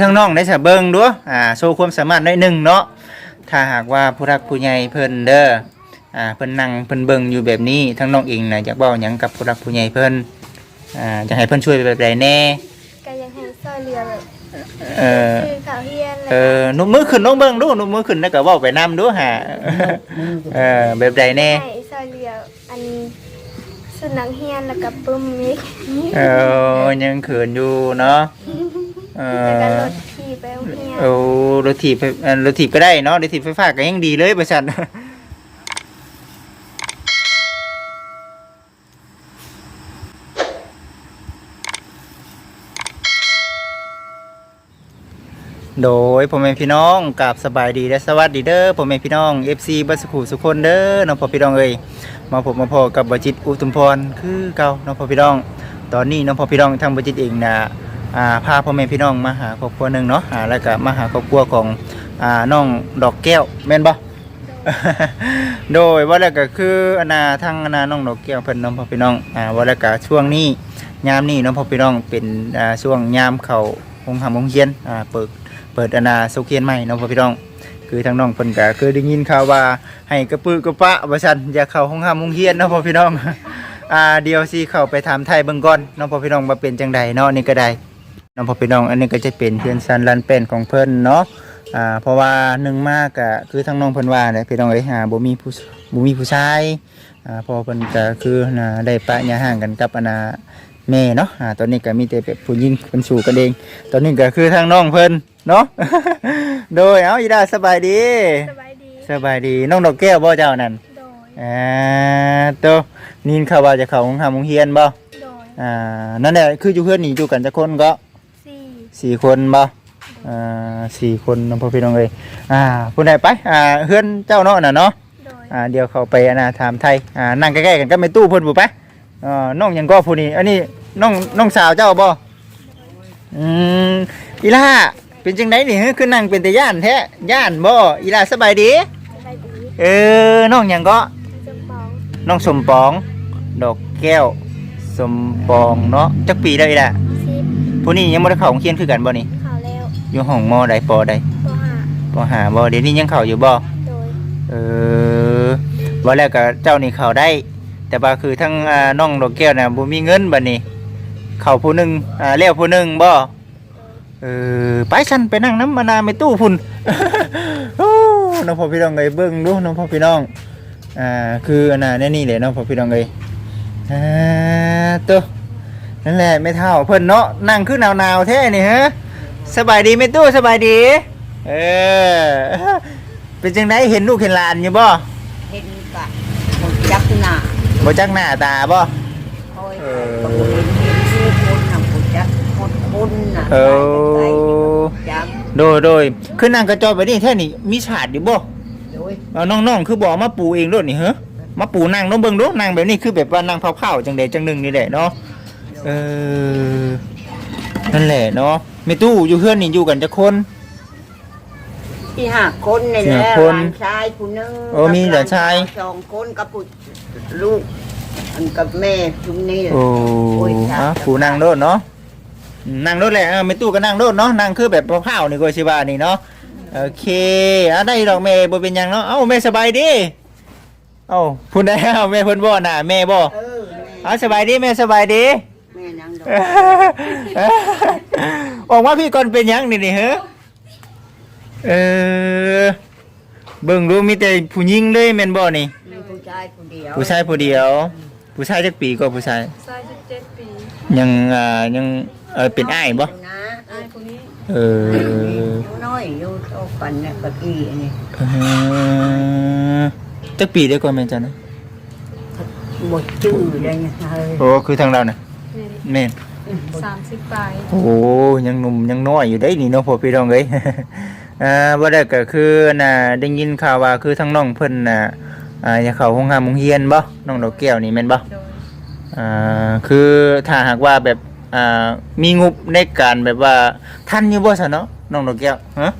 ทั้งน้องได้สะเบิงดูอ่าโชว์ความสามารถหน่อยหนึงเนาะถ้าหากว่าผู้รักผู้ใหญ่เพิ่นเด้ออ่าเพิ่นนั่งเพิ่นเบิ่งอยู่แบบนี้ทั้งน้องเองน่ะอยากเว้าหยังกับผู้รักผู้ใหญ่เพิ่นอ่าอยากให้เพิ่นช่วยแบบใดแน่ก็ยังให้ซอยเรือแบบเออคือข่าวเฮียนเออนุ่มมือขึ้นน้องเบิ่งดูนุ่มมือขึ้นแล้วก็เว้าไปนํดูหาเออแบบใดแน่ให้ซอยเรืออันสุนัขเฮียนแล้วก็ปึ้มมิกเออยังเขินอยู่เนาะ เอแล้วก็อรถขี่ไปโรงเรียนโอ้รถถีบไฟเอ่อรถถีบก็ได้เนาะรถถีบไฟฟ้าก็ยังดีเลยบริษัท โดยพ่อแม่พี่น้องกับสบายดีและสวัสดีเด้อพ่อแม่พี่น้อง FC บัสขูสุคนเด้อน้องพ่อพี่น้องเอ้ยมาพบมาพอกับบจิตอุทุมพรคือเก่าน้องพ่อพี่น้อง ตอนนี้น้องพ่อพี่น้องทางบจิตเองนะ อ่าพาพ่อแม่พี่น้องมาหาครอบครัวหนึ่งเนาะอ่าแล้วก็มาหาครอบครัวของอ่าน้องดอกแก้วแม่นบ่ โดยว่าแล้วก็คืออนาทางอนาน้องดอกแก้วเพิ่นน้องพ่อพี่น้องอ่าว่าแล้วก็ช่วงนี้ยามนี้น้องพ่อพี่น้องเป็นอ่าช่วงยามเข้าโรงหำโรงเรียนอ่าเปิดเปิดอนาสุเขียนใหม่น้องพ่อพี่น้อง คือทางน้องเพิ่นก็คือได้ยินข่าวว่าให้กระปือกระปะว่าซั่นอย่าเข้าห้องหำโรงเรียนเนาะพ่อพี่น้อง อ่าเดี๋ยวสิเข้าไปถามไทยเบิ่งก่อนน้องพ่อพี่น้องว่าเป็นจังใดเนาะนี่ก็ได้ น้องพ่อพี่น้องอันนี้ก็จะเป็นเพื่อนซันลันเป็นของเพิ่นเนาะอ่าเพราะว่าหนึ่งมากก็คือทางน้องเพิ่นว่าแหละพี่น้องเอ้ยหาบ่มีผู้บ่มีผู้ชายอ่าเพอเพิ่นก็คือน่ะได้ปะยาห่างกันกับอนาแม่เนาะอ่าตอนนี้ก็มีแต่แบบผู้หญิงเพิ่นสู่กันเอง ตอนนี้ก็คือทางน้องเพิ่นเนาะ โดยเอาอีดาสบายดี สบายดี สบายดีน้องดอกแก้วบ่เจ้านั่นโดยอ่าโตนินข่าวว่าจะเข้าโรงหาโรงเรียนบ่โดยอ่านั่นแหละคืออยู่เพื่อนนี่อยู่กันจะคนก็ สี่สี่คนบ่อ่าสี่คนน้องพ่อพี่น้องเอ้ยอ่าผู้ใดไปอ่าเพื่อนเจ้าเนาะน่ะเนาะโดยอ่าเดี๋ยวเขาไปอาณาถามไทยอ่านั่งใกล้ๆกันก็ไม่ตู้เพิ่นผู้ไปอ่าน้องหยังก็ผู้นี้อันนี้น้องน้องสาวเจ้าบ่อืมอีล่าเป็นจังไดนี่ฮะคือนั่งเป็นแต่ย่านแท้ย่านบ่อีล่าสบายดีสบายดีเออน้องหยังก็ จำปองน้องสมปอง ดอกแก้ว สมปองเนาะจักปีได้ละสิบ ผู้นี้ยังบ่ได้เข้าโรงเรียนคือกันบ่นี่ข่าวแล้วอยู่ห้องมใดปใดปห้าปหาบ่เดี๋ยวนี้ยังเข้าอยู่บ่โดยเออว่าแล้วก็เจ้านี่เข้าได้ แต่ว่าคือทั้งอ่าน้องดอกแก้วน่ะบ่มีเงินบัดนี้เข้าผู้หนึงอ่าแล้วผู้หนึงบ่เออไปฉันไปนั่งน้ำมานาไม่ตู้พุ่น โอ้น้องพ่อพี่น้องเอ้ยเบิ่งดูน้องพ่อพี่น้องอ่าคืออันน่ะแน่นี่แหละเนาะพ่อพี่น้องเอ้ยอ่าตัว นั่นแหละไม่เท่าเพิ่นเนาะนั่งคือหนาวๆแท้นี่ฮะสบายดีไหม่ตู้สบายดี เออเป็นจังไดเห็นลูกเห็นหลานอยู่บ่เห็นกะหมดจักหน้าบ่จักหน้าตาบ่โอ้ยเออบ่เห็นเห็นชื่อคนน่ะหมดจักหมดคนน่ะเออไปจักโดยโดยคือนั่งกระจอยไปนี่แท้นี่มีฉาดอยู่บ่โดยเอาน้องๆคือบ่เอามาปูเองโลดนี่เหรอมาปูนั่งน้องเบิ่งดูนั่งแบบนี้คือแบบว่านั่งเผาๆจังใดจังหนึงนี่แหละเนาะ เออ นั่นแหละเนาะแม่ตู้อยู่เฮือนนี่อยู่กันจักคน ที่ห้าคนนี่แหห้าละคนหลานชายผู้หนึงโอ้มีหลานชาย สองคนกับผู้ลูกอันกับแม่ชุมนี้โอ้โอ้ยจ้ะอะปูนั่งโลดเนาะอืมนั่งโลดแหละเออแม่ตู้ก็นั่งโลดเนาะนั่งคือแบบเผาๆนี่ก็สิว่านี่เนาะโอเคอะได้ดอกแม่บ่เป็นหยังเนาะเอ้าแม่สบายดีเอ้าพูดได้เอ้าแม่เพิ่นบ่น่ะแม่บ่เออแม่เอ้าสบายดีแม่สบายดีแม่นางด อกออกมาพี่ก่อนเป็นหยังนี่นี่เหรอเออเบิ่งดูมีแต่ผู้หญิงเลยแม่นบ่นี่ มีผู้ชายผู้เดียวผู้ชายผู้เดียว ผู้ชายจักปีก็ผู้ชายสายสิบเจ็ดปียังอ่ายังเออเป็นอ้ายบ่นะไอ้คนนี้เอออยู่น้อยอยู่โตปันเนี่ยกะกี้อันนี้เออจักปีได้ก่อนแม่นจ้ะนะ หมดชื่อได้ไงเฮ้ยโอ้คือทางเราน่ะ แม่นสามสิบปลายโอ้ยังหนุ่มยังน้อยอยู่ได้นี่เนาะพ่อพี่น้องเอ้ย อ่าบ่ได้ก็คือน่ะได้ยินข่าวว่าคือทั้งน้องเพิ่นน่ะอ่าอยากเข้าโรงงานโรงเรียนบ่น้องดอกแก้วนี่แม่นบ่โดยอ่าคือถ้าหากว่าแบบอ่ามีงบในการแบบว่าทันอยู่บ่ซะเนาะน้องดอกแก้วฮะ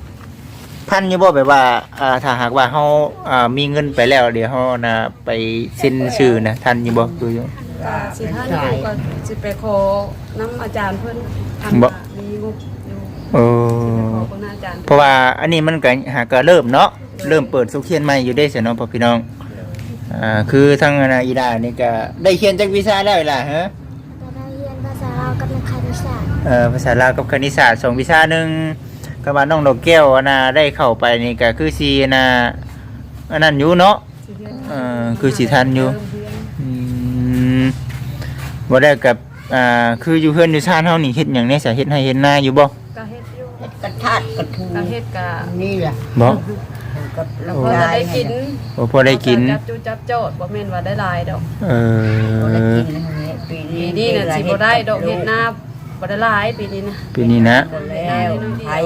ทันอยู่บ่แบบว่าอ่าถ้าหากว่าเฮาอ่ามีเงินไปแล้วเดี๋ยวเฮาน่ะไปเซ็นชื่อนะทันอยู่บ่คืออยู่ ก็สิท่านอยู่ก็สิไปขอน้ำอาจารย์เพิ่นทบ่ำมีงบอยู่เออจารย์เพราะว่าอันนี้มันก็หาก็เริ่มเนาะเริ่มเปิดสุขเขียนใหม่อยู่ได้เสียเนาะพ่อพี่น้องอ่าคือทางอนาอีดานี่ก็ได้เขียนจักวิชาแล้วล่ะฮะก็ได้เรียนภาษาลาวกับนักคณิตศาสตร์เอ่อภาษาลาวกับคณิตศาสตร์สองวิชาหนึงก็ว่าน้องดอกแก้วอันน่ะได้เข้าไปนี่ก็คือสิน่ะอันนั้นอยู่เนาะ สิเรียนเอ่อคือสิทันอยู่ เรียนอืม บ่ได้กับอ่าคืออยู่เฮือนอยู่ชานเฮานี่เฮ็ดหยังแหน่สาเฮ็ดให้เฮ็ดนาอยู่บ่ก็เฮ็ดอยู่เฮ็ดกระทาดกระทูก็เฮ็ดก็นี่แหละบ่กับลำพอไยจะได้กินบ่พอได้กินจับจูจับโจดบ่แม่นว่าได้หลายดอกเอพอได้อกินปีปีนี้นี้น่ะสิบ่ได้ดอกเฮ็ดนาบ่ได้หลายปีนี้นะปีนี้นะก็แล้วไข่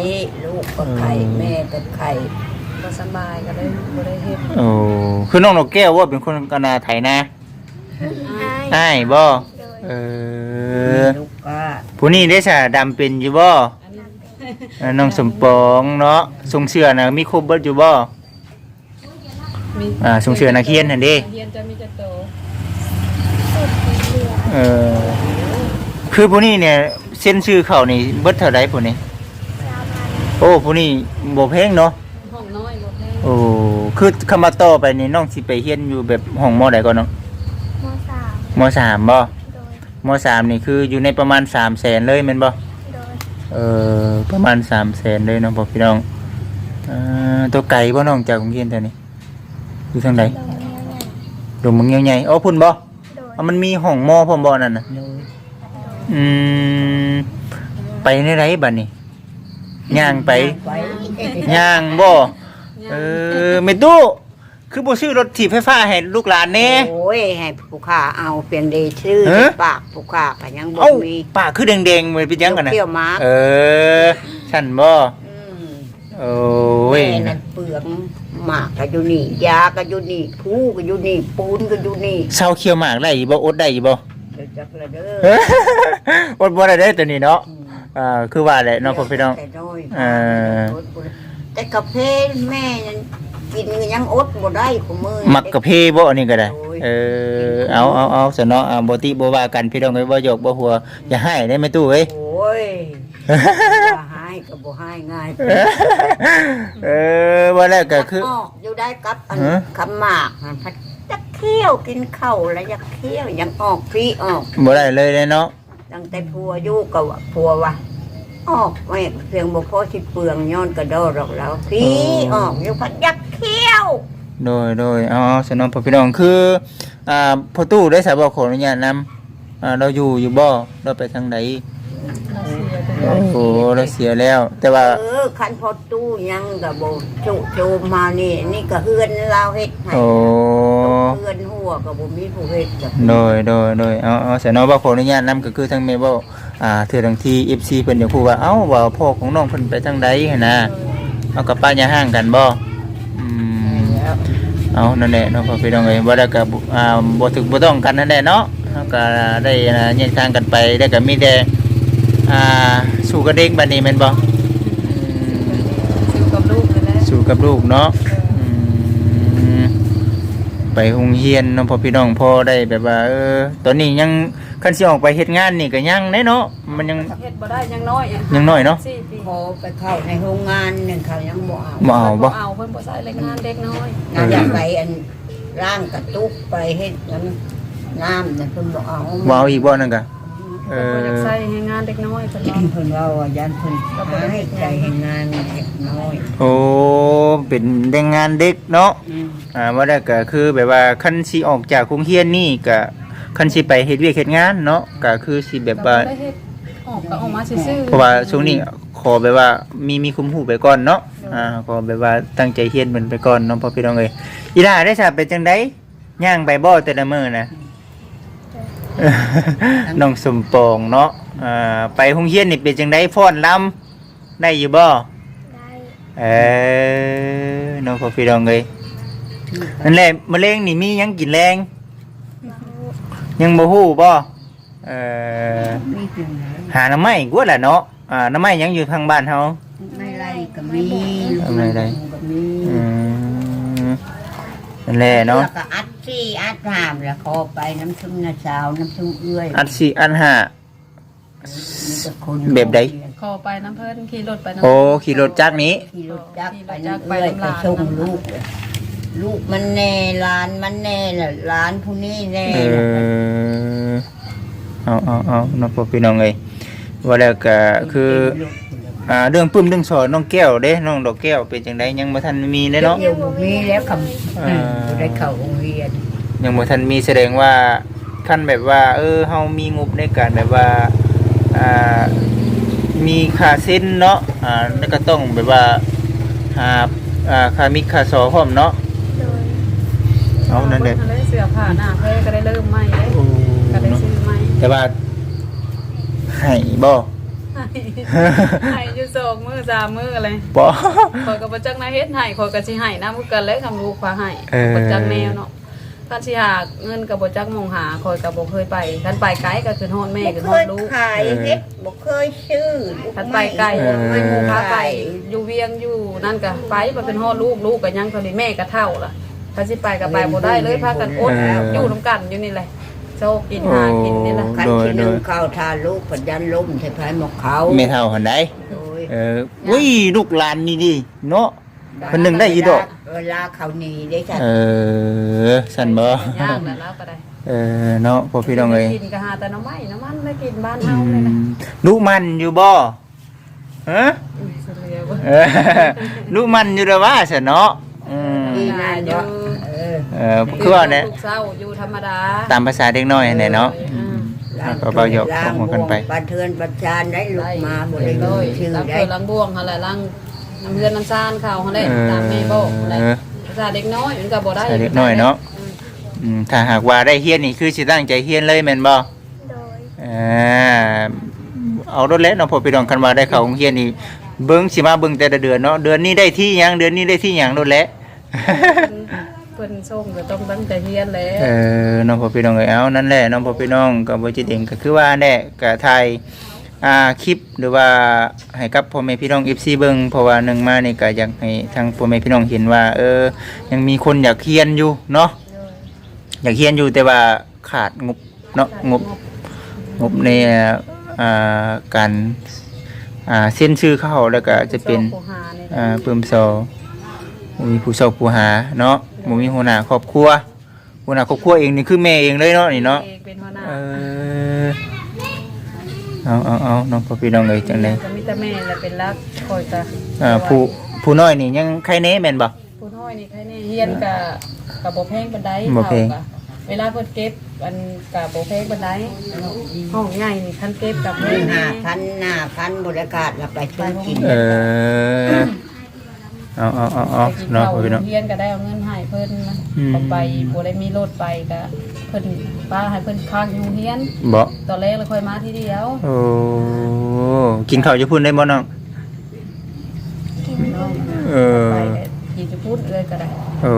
ลูกก็ไข่แม่ก็ไข่บ่สำบายก็เลยบ่ได้เฮ็ดโอ้คือน้องดอกแก้วว่าเป็นคนกนาไถนา อ้ายอ้ายบ่โดยเออลูกก็ผู้นี้ได้สาดำเป็นอยู่บ่อันนี้เออน้องสมปองเนาะทรงเสื้อน่ะมีครบเบิดอยู่บ่ มีอ่าทรงเสื้อนักเรียนนั่นเด้เรียนจะมีจะโตสุดเหลือเออคือผู้นี้เนี่ยเส้นชื่อเขานี่เบิดเท่าใดผู้นี้สามัญโอ้ผู้นี้บ่แพงเนาะ ห้องน้อยบ่แพงโอ้ คือคำว่าต่อไปนี่น้องสิไปเรียนอยู่แบบห้องมอใดก่อนเนาะมสา มมสามบ่โดย มสามนี่คืออยู่ในประมาณ3แสนเลยแม่นบ่ โดย เออประมาณ3แสนเลยเนาะพ่อพี่น้องเอ่อตัวไก่บ่น้องจากโรงเรียนแต่นี้อยู่ทางใดลงเงี้ยวใหญ่ดงมึงใหญ่ๆอ๋อพุ่นบ่โดยอะมันมีห้องมอพร้อมบ่นั่นน่ะเลยอืมไปในไรบัดนี้ย่างไปไปย่างบ่เออไม่ตู้ คือบ่ซื้อรถถีบไฟฟ้าให้ลูกหลานแน่ โอ้ยให้ผู้ค้าเอาเพียงดีชื่อฮะ ปากผู้ค้าก็ยังบ่เอ้ามีปากคือแดงๆเหมือนเป็นหยังกันน่ะเปรี้ยวมากเออฉันบ่มโอ้ย แม่นั่นเปลือกหมากก็อยู่นี่ยาก็อยู่นี่ผู้ก็อยู่นี่ปูนก็อยู่นี่เศร้าเคี้ยวหมากได้อยู่บ่อดได้อยู่บ่ เดี๋ยวจักละเด้เอ้อยอดบ่ได้เด้อตัวนี้เนาะอ่าคือว่าแหละเนาะพ่อพี่น้อง แต่น้อยเออ แต่กาแฟแม่นั่น กินก็ยังอดบ่ได้ของมือมักกะเพบ่อันนี้ก็ได้โอ้ยเออเอาเอาเอาซะเนาะอ่าบ่ติบ่ว่ากันพี่น้องเอ้ยบ่หยอกบ่หัวอย่าให้ได้แม่ตู้เอ้ยโอ้ยว่าให้ก็บ่ให้ง่ายเออว่าแล้วก็คือออกอยู่ได้กับอันฮะคำหมากมันพัดจะเคี้ยวกินข้าวแล้วอยากเคี้ยวยังออกพี่ออกบ่ได้เลยเลยเนาะตั้งแต่พัวอยู่กับว่าพัวว่า ออกแม่เพียงบ่พอสิเปลืองย้อนกระโดดหรอกแล้วพี่ออกอยู่พัดยักเคี้ยว โดยโดยเอาเอาสนองพ่อพี่น้องคืออ่าพ่อตู้ได้สายบอกขออนุญาตนำอ่าเราอยู่อยู่บ่เราไปทางไหนเราเสียไปโอ้โหเราเสียแล้ว แต่ว่า เออคันพอตู้ยังก็บ่จุโจมมานี่ นี่ก็เฮือนเราเฮ็ดให้โอ้เฮือนหัวก็บ่มีผู้เฮ็ดจ้ะโดยโดยโดยเอาเอาสนองบอกขออนุญาตนำก็คือทางเมเบิล อ่าเทื่อทังที FC เพิ่นอยากพูดว่าเอ้าว่าพ่อของน้องเพิ่นไปทางใดหั่นนะเอากับป้าอย่าห่างกันบ่อืมแล้วเอานั่นแหละเนาะพ่อพี่น้องเอ้ยบ่ได้กับอ่าบ่ถึกบ่ต้องกันนั่นแหละเนาะเฮาก็ได้อ่าแยกทางกันไปได้ก็มีแต่อ่าสู้กับเด็กบัดนี้แม่นบ่อืมอยู่กับลูกนั่นแหละสู้กับลูกเนาะอืมไปโรงเรียนเนาะพ่อพี่น้องพอได้แบบว่าเออตอนนี้ยัง คันสิออกไปเฮ็ดงานนี่ก็ยังเด้เนาะมันยังเฮ็ดบ่ได้ยังน้อยอะยังน้อยเนาะสี่ปีพอไปเข้าในโรงงานนึงเขายังบ่เอาบ่เอาบ่เอาเพิ่นบ่ใส่แรงงานเด็กน้อยน่าจะไปอันร่างกระตุกไปเฮ็ดน้ำน้ำนั่นเพิ่นบ่เอาบ่เอาอีกบ่นั่นก็เอเพิ่นบ่อยากอใส่ให้งานเด็กน้อยเพิ่นว่าเพิ่นว่าว่ายันเพิ่นหาให้ใจให้งานเด็กน้อยโอ้เป็นแรงงานเด็กเนาะอ่าว่าได้ก็คือแบบว่าคันสิออกจากโรงเรียนนี่ก็ คันสิไปเฮ็ดเวียกเฮ็ดงานเนาะก็คือสิแบบว่าก็บ่ได้เฮ็ดออกก็ออกมาซื่อๆเพราะว่าช่วงนี้ขอแบบว่ามีมีคุมหูไปก่อนเนาะอ่าขอแบบว่าตั้งใจเรียนมันไปก่อนเนาะพ่อพี่น้องเอ้ยอีล่าได้ทราบเป็นจังไดย่างไปบ่แต่ละมื้อนะ น้องสมปองเนาะอ่าไปโรงเรียนนี่เป็นจังไดฟ้อนลำได้อยู่บ่ได้เออน้องพ่อพี่น้องเอ้ยนั่นแหละมะเร็งนี่มีหยังกินแรงมาฮู้ ยังบ่ฮู้บ่เอ่อมีเพียงไหนหาหน้ำไม้กว่าแหละเนาะอ่าหน้ำไม้ยังอยู่ทางบ้านเฮา ไม่ไรก็มีไม่ไร ก็มีอืมนั่นแหละเนาะแล้วก็อัดซี่อัดถามแล้วขอไปน้ำชุ่มน้ำสาวน้ำชุ่มเอื้อยอัดสิอันหามีแต่คนแบบใดคขอไปน้ำเพิ่นขี่รถไปน้ำโอ้ขี่รถจักรนี้ ขี่รถจักรไปขี่รถจักรไปเรื่อยน้ำไปลานส่งน้ำลูกเลย ลูกมันแน่หลานมันแน่น่ะหลานผู้นี้แน่เอน่ะอเอาเอาเอาน้องพ่อพี่น้องเอ้ยว่าแล้วก็คือ อ่าเรื่องปึ้มเรื่องสอนน้องแก้วเด้น้องดอกแก้วเป็นจังไดยังบ่ทันมีเด้เนาะยังบ่มีแล้วคำอ่าบ่ได้เข้าโรงเรียนยังบ่ทันมีแสดงว่าขั้นแบบว่า เออเฮามีงบในการแบบว่าอ่ามีค่าเส้นเนาะอ่าแล้วก็ต้องแบบว่าหาอ่าค่ามิกค่าซอพร้อมเนาะโดย เอานั่นเด้ได้เสื้อผ้าหน้าเพิ่นก็ได้เริ่มใหม่เด้ก็ได้ซื้อใหม่แต่ว่าให้บ่ให้อยู่สองมื้อสามมื้ออะไรบ่ข่อยก็บ่จักนาเฮ็ดให้ข่อยก็สิให้นำคือกันเลยคำลูกพาให้เออบ่จักแนวเนาะคันสิหาเงินก็บ่จักมองหาข่อยก็บ่เคยไปคันไปไกลก็คือฮอดแม่บ่คือเคฮอดยลูกขายเฮ็ดบ่เคยซื้อลูคันไปไกลเออไม่หมู่พาไปอยู่เวียงอยู่นั่นก็ไปบ่เป็นฮอดลูกลูกก็ยังเท่านี้แม่ก็เท่าล่ะ คันสิไปก็ไปบ่ได้เลยพากันอดอยู่นํกันอยู่นี่แหละโซกินหากินนี่แหละ คันที่หนึ่งข้าวทานลูกปัญญาล้มใส่ไผหมกเขาแม่เฒ่าหั่นใดโดยเอออุ้ยลูกหลานนี่ดิเนาะเพิ่นหนึ่งได้อีดอก เวลาเขาหนีได้จ้ะเออสั่นบ่ย่างแล้วแล้วก็ได้เออเนาะพ่อพี่น้องเอ้ยกินก็หาแต่น้ำไม้น้ำมันได้กินบ้านอืเฮาเลยนะมลูกมันอยู่บ่ฮะอืมสุดเลยเว้ยเออลูกมันอยู่เด้อว่าซั่นเนาะอืมดีนะเนาะ เออเออคือว่าเนี่ยลูกเศร้าอยู่ธรรมดาตามภาษาเด็กน้อยเนี่ยเนาะอืมแล้วก็เบาหยอกพวกมันกันไปปานเทือนปัญชานได้ลูกมาบ่ได้เลลูกยชื่อล้างได้เกลือล้างบ่วงอะไรล้างน้ำเลือดน้ำซานข้าวเขาเลยเออ ตามแม่บอกอะไรภาษาเด็กน้อยมันก็บ่ได้ภาษาเด็กน้อยเนาะอืมถ้าหากว่าได้เฮียนนี่คือสิตั้งใจเฮียนเลยแม่นบ่โดยอ่าเอารถเล็กเนาะพอพี่น้องคันว่าได้เข้าโรงเรียนนี่เบิ่งสิมาเบิ่งแต่ละเดือนเนาะเดือนนี้ได้ที่หยังเดือนนี้ได้ที่หยังรถเล็กเพิ่นส่งก็ต้องตั้งใจเรียนแหล้เออน้องพ่อพี่น้องเอ้ยเอานั่นแหละน้องพ่อพี่น้องกับบ่จิตเองก็คือว่าแน่ก็ถ่ายอ่าคลิปหรือว่าให้กับพ่อแม่พี่น้อง FC เบิ่งเพราะว่าหนึงมานี่ก็อยากให้ทางพ่อแม่พี่น้องเห็นว่า เออ ยังมีคนอยากเรียนอยู่เนาะอยากเรียนอยู่แต่ว่าขาดงบเนาะงบ งบในอ่าการอ่าเส้นชื่อเข้าแล้วก็จะเป็น ผู้หานี่อ่าเพิ่มโซมีผู้สอบผู้หาเนาะ บ่มีหัวหน้าครอบครัวหัวหน้าครอบครัวเองนี่คือแม่เองเลยเนาะนี่เนาะเองเป็นหัวหน้าเออเอาเอาเอาน้องพ่อพี่น้องเอ้ยจังได๋ก็มีแต่แม่แหละเป็นรักคอยจะอ่าผู้ผู้น้อยนี่ยังใครแน่แม่นบ่ผู้น้อยนี่ใครนี่เฮียนกับกับบ่แพงปานใดบ่แพงเท่ากับเวลาเพิ่นเก็บอันกับบ่แพงปานใดห้องใหญ่นี่คันเก็บกับแพงห้าแน่พันหน้าพันบริการเราไปซื้อกินเออ เอาเอาเอาเอาไปกินเนาะข้าวพ่อพี่น้อง เรียนก็ได้เอาเงินให้เพิ่นนะอืม พอไปบ่ได้มีรถไปก็เพิ่นป้าให้เพิ่นค้างอยู่โรงเรียน บ่ตอนแรกแล้วค่อยมาทีเดียวโอ้กินข้าวอยู่พุ่นได้บ่น้องกินน้องเออ ไปก็กินจะพูดเลยก็ได้โอ้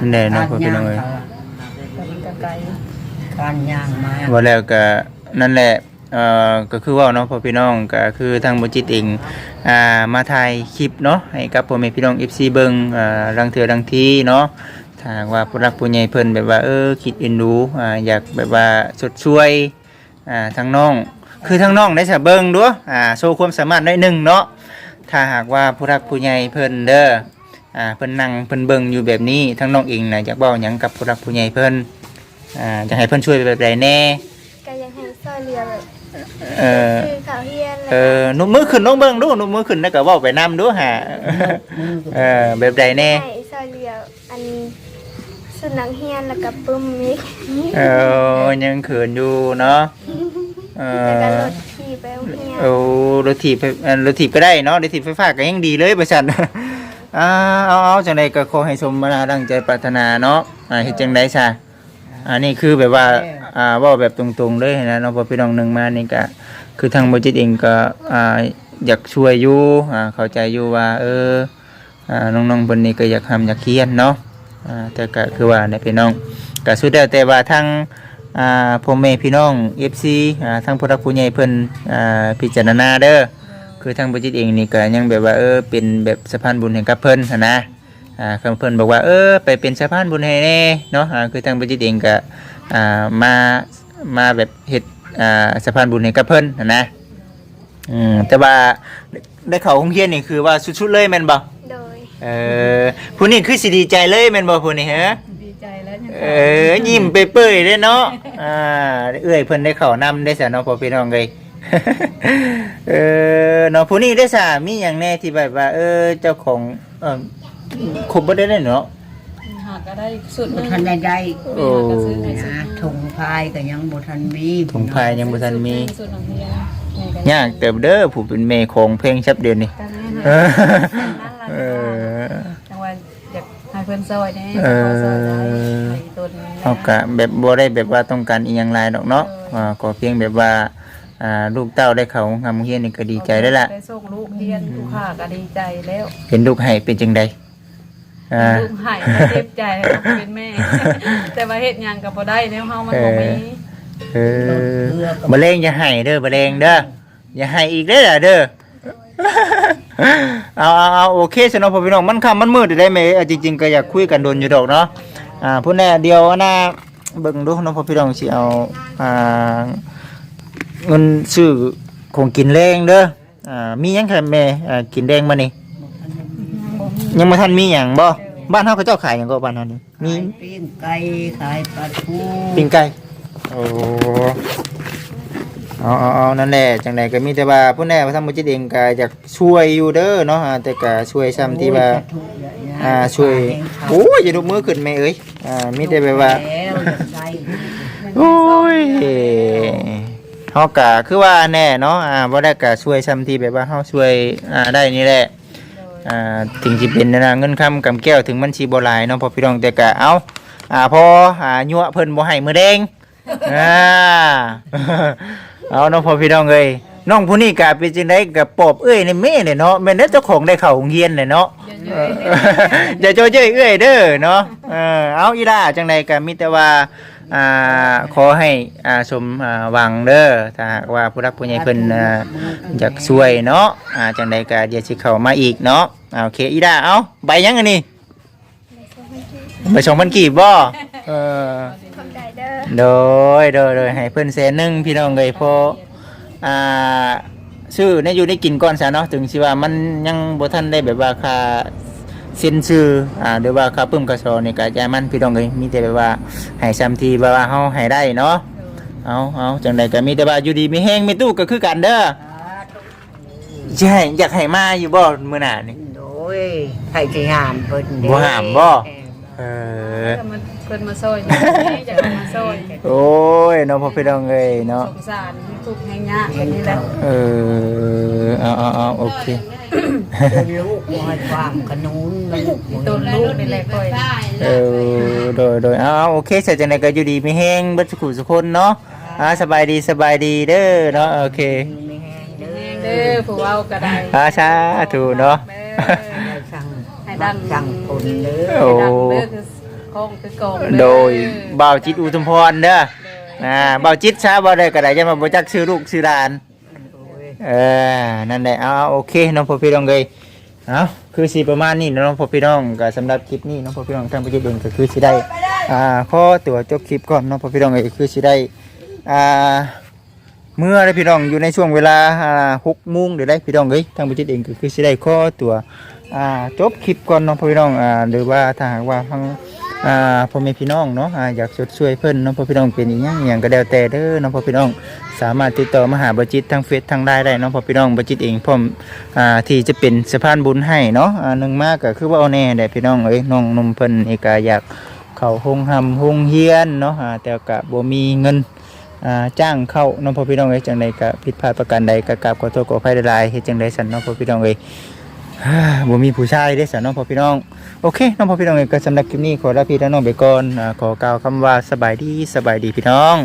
นั่นแหละเนาะพ่อพี่น้องเอ้ยแต่มันก็ไกลการย่างมา ว่าแล้วก็นั่นแหละ เอ่อก็คือว่าเนาะพ่อพี่น้องก็คือทางบุจิตเองอ่ามาถ่ายคลิปเนาะให้กับพ่อแม่พี่น้อง FC เบิ่งอ่ารังเถือรังทีเนาะถ้าหากว่าผู้รักผู้ใหญ่เพิ่นแบบว่าเออคิดเอ็นดูอ่าอยากแบบว่าสดช่วยอ่าทางน้อง คือทางน้องได้สะเบิ่งดูอ่าโชว์ความสามารถหน่อยหนึงเนาะถ้าหากว่าผู้รักผู้ใหญ่เพิ่นเด้ออ่าเพิ่นนั่งเพิ่นเบิ่งอยู่แบบนี้ทางน้องเองน่ะอยากเว้าหยังกับผู้รักผู้ใหญ่เพิ่นอ่าอยากให้เพิ่นช่วยแบบใดแน่ ก็ยังให้ซอยเรือแบบ เออคือข่าวเฮียนเออหนุ่มมือขึ้นน้องเบิ่งดูหนุ่มมือขึ้นแล้วก็เว้าไปนำดูหาเออแบบใดแน่ ให้ซอยเรืออันสุนัขเฮียนแล้วก็ปึ้มมิกเออยังเขินอยู่เนาะเอแล้วก็อรถขี่ไปโรงเฮียน โอ้รถถีบไฟเอ่อรถถีบก็ได้เนาะรถถีบไฟฟ้าก็ยังดีเลยประชัน อ่าเอาเอาจังไดก็ขอให้สมมาดังใจปรารถนาเนาะอ่าเฮ็ดจังไดซะอันนี้คือแบบว่า อ่าว้าแบบตรงๆเลยนะเนาะพอพี่น้องหนึ่งมานี่ก็คือทางบ่จิตเองก็อ่าอยากช่วยอยู่อ่าเข้าใจอยู่ว่า เอออ่าน้องๆบนนี้ก็อยากทำอยากเขียนเนาะอ่าแต่ก็คือว่าในพี่น้องก็สุดแล้วแต่ว่าทางอ่าพ่อแม่พี่น้อง FC อ่าทางผู้รักผู้ใหญ่เพิ่นอ่าพิจารณาเด้อคือทางบริจิตเองนี่ก็ยังแบบว่าเออเป็นแบบสะพานบุญให้กับเพิ่นนนะอ่าคำเพิ่นบอกว่าเออไปเป็นสะพานบุญให้แน่เนาะอ่าคือทางบริจิตเองก็ อ่ามามาแบบเฮ็ดอ่าสะพานบุญให้กับเพิ่นหั้นนะอืมแต่ว่าได้เข้าโรงเรียนนี่คือว่าสุดๆเลยแม่นบ่โดย เออผู้นี้คือสิดีใจเลยแม่นบ่ผู้นี้ฮะดีใจแล้วยังเออยิ้มเปื่อยๆเด้เนาะอ่าเอื้อยเพิ่นได้เข้านำได้ซะเนาะพ่อพี่น้องเอ้ยเออเนาะผู้นี้ได้ซะมีหยังแน่ที่แบบว่า เออเจ้าของเอ่อครบบ่ได้เลยเนาะหาก็ได้สุดหนึงทันใดใดโอ้ก็ซื้อให้สุดหนะนึ่งถุงพายก็ยังบ่ทันมีถุงพายยังบ่ทันมีสุดหนึ่งเดียวแม่ก็ยากเติบเด้อผู้เป็นแม่ของเพลงชับเดือนนี่ กันเอแน่อนะเออ จังหวะอยากให้เพิ่นซอยแน่เออขอซอยได้ให้ตัวนี้นะเอากะแบบบ่ได้แบบว่าต้องการอีหยังหลายดอกเนาะอ่าก็เพียงแบบว่าอ่าลูกเต้าได้เขางามเฮียนนี่ก็ดีใจได้วละได้ส่งลูกเรียนลูกค้าก็ดีใจแล้ว เห็นลูกให้เป็นจังไดอ่า ลูกหายก็เจ็บใจแล้วก็เป็นแม่ แต่ว่าเฮ็ดหยังก็บ่ได้แล้วเฮามันบ่มี เออมะเร็งอย่าให้เด้อมะเร็งเด้ออย่าให้อีกเด้อล่ะเด้อเอาเอาเอาโอเคสนอพ่อพี่น้องมันค่ำมันมืดได้ไหมเอาจริงๆก็อยากคุยกันโดนอยู่ดอกเนาะอ่าผู้แน่เดียวหน้าเบิ่งดูเน้องพ่อพี่น้องสิเอาอ่าเงินซื้อของกินแรงเด้ออ่ามีหยังแค่แม่อ่ากินแดงมานี่บ่มี ยังบ่ทันมีหยังบ่บ้านเฮาเขาเจ้าขายหยังก็บ้านเฮานี่มีขายปิ้งไก่ขายปลาทูปิ้งไก่โอ้เอาเอาเอานั่นแหละจังไดก็มีแต่ว่าผู้แน่พระธรรมจิตเองก็อยากช่วยอยู่เด้อเนาะอ่าแต่ก็ช่วยซ้ำที่ว่า อ่าช่วยโอ้ยอย่าดูมือขึ้นแม่เอ้ยอ่ามีแต่แบบว่า แล้วใส่โอ้ยเฮากะคือว่าแน่เนาะอ่าบ่ได้กะช่วยซ้ำที่แบบว่าเฮาช่วยอ่าได้นี่แหละ อ่าถึงสิเป็นนะเงินคำกำแก้วถึงมันสิบ่หลายเนาะพอพี่น้องแต่กะเอาอ่าพออ่ายั่วเพิ่นบ่ให้มือแดงอ่า เอาเนาะพอพี่น้องเอ้ยน้องผู้นี้กะเป็นจังได๋กะปอบเอ้ยในแม่เนี่ยเนาะแม่นเด้อเจ้าของได้เข้าโรงเรียนเลยเนาะ เอออย่าโจเจ้ยเอื้อยเด้อเนาะเออเอาอีล่าจังใดก็มีแต่ว่า อ่าขอให้อ่าสมอ่าหวังเด้อถ้าหากว่าผู้รักผู้ใหญ่เพิ่นอ่าอยากช่วยเนาะอ่าจังใดก็เดี๋ยวสิเข้ามาอีกเนาะอ่าโอเคอีล่าเอาใบยังอันนี้ใบสองพันกีบบ่เออขอบใจเด้อโดยโดยโดยให้เพิ่นแสนหนึงพี่น้องเลยเพออ่าชื่อเนี่ยอยู่ได้กินก่อนซะเนาะถึงสิว่ามันยังบ่ทันได้แบบว่าค่า เซ็นชื่ออ่าหรือว่าค่าปึ้มกระสอนี่ก็อย่ามันพี่น้องเลยมีแต่แบบว่าให้ซ้ำทีแบบว่าเฮาให้ได้เนาะเอาเอาจังใดก็มีแต่ว่าอยู่ดีมีแห้งมีตู้ก็คือกันเด้อสิให้อยากให้มาอยู่บ่มื้อหน้านี่โดยให้สิหามเพิ่นเด้บ่ห้ามบ่เออแต่มันเพิ่นมาซอยนี่อยากเอามาซอยโอ้ยเนาะพ่อพี่น้องเอ้ยเนาะสงสารทุกข์แห่งยากแบบนี้แหละเออเอาเอาเอาโอเคเป็นลูกบ่ให้ความขนุนมันตัวลูกนี่แหละค่อยเออโดยโดยเอาเอาโอเคเสร็จจากนั้นก็อยู่ดีไม่แห้งเบัดสุขุสุคนเนาะอ่าสบายดีสบายดีเด้อเนาะโอเคมีแห้งเด้เด้อผู้เอาก็ได้อาชาถูเนาะเด้ออสั่งให้ดังสั่งคนเด้อโอ้ให้ดังเด้อคือ ของคือกองเอโดยบ่าวจิตอุทุมพรเด้ออ่าบ่าวจิตช้าบ่ได้ก็ได้จะมาบ่จักชื่อลูกชื่อหลาน เออ นั่นแหละเอาเอาโอเคน้องพ่อพี่น้องเลยเอาคือสีประมาณนี้เนาะน้องพ่อพี่น้องก็สำหรับคลิปนี้น้องพ่อพี่น้องทางประเทศเองก็คือสิได้อ่าข้อตัวจบคลิปก่อนน้องพ่อพี่น้องเลยคือสิได้อ่าเมื่อได้พี่น้องอยู่ในช่วงเวลาอ่าหกโมงเดี๋ยวได้พี่น้องเลยทางประเทศเองก็คือสิได้ข้อตัวอ่าจบคลิปก่อนน้องพ่อพี่น้องอ่าหรือว่าถ้าหากว่าทาง อ่าพ่อแม่พี่น้องเนาะอ่าอยากชดช่วยเพิ่นเน้องพ่อพี่น้องเป็นอีหยังอหย่างก็แล้วแต่เด้อเน้องพ่อพี่น้องสามารถติดต่อมาหาบจิตทางเฟซทางไลน์ได้เน้องพ่อพี่น้องบจิตเองพร้อมอ่าที่จะเป็นสะพานบุญให้เนาะอ่าหนึ่งมากก็คือว่าเอาแน่แหละพี่น้องเอ้ยน้องนุ่มเพิ่นเอกาอยากเข้าห้องหำห้องเฮียนเนาะอ่าแต่ก็บ่มีเงินอ่าจ้างเข้าเน้องพ่อพี่น้องเอ้ยจังใดก็ผิดพลาดประการใดก็กราบขอโทษขออภัยหลายๆเฮ็ดจังไดสั่นเน้องพ่อพี่น้องเอ้ย บ่มีผู้ชายได้สาน้องพ่อพี่น้อง โอเค น้องพ่อพี่น้องเองก็สำหรับคลิปนี้ขอลาพี่น้องไปก่อนขอกล่าวคำว่าสบายดีสบายดีพี่น้อง